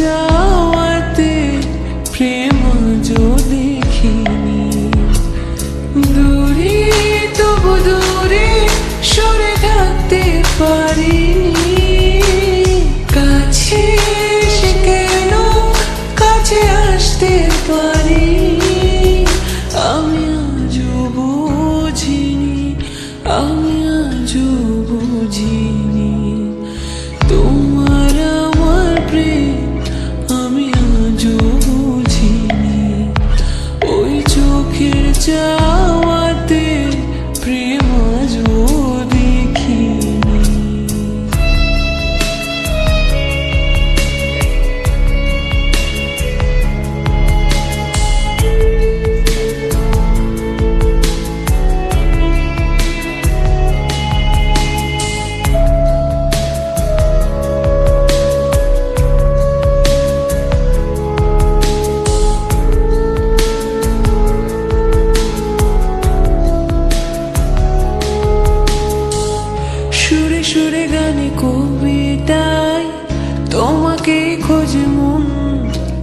যাওয়াতে প্রেম যদি খিনি দূরে, তবু দূরে সরে থাকতে পারিনি। কাছে সে কেন কাছে আসতে পারি আমি আজও বুঝিনি, আমি আজও বুঝিনি। oh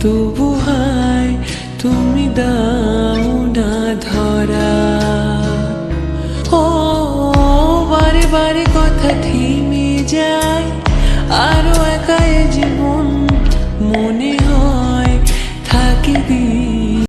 তবু হায় তুমি দাও না ধরা। ও বারে বারে কথা থেমে যায় আরও একা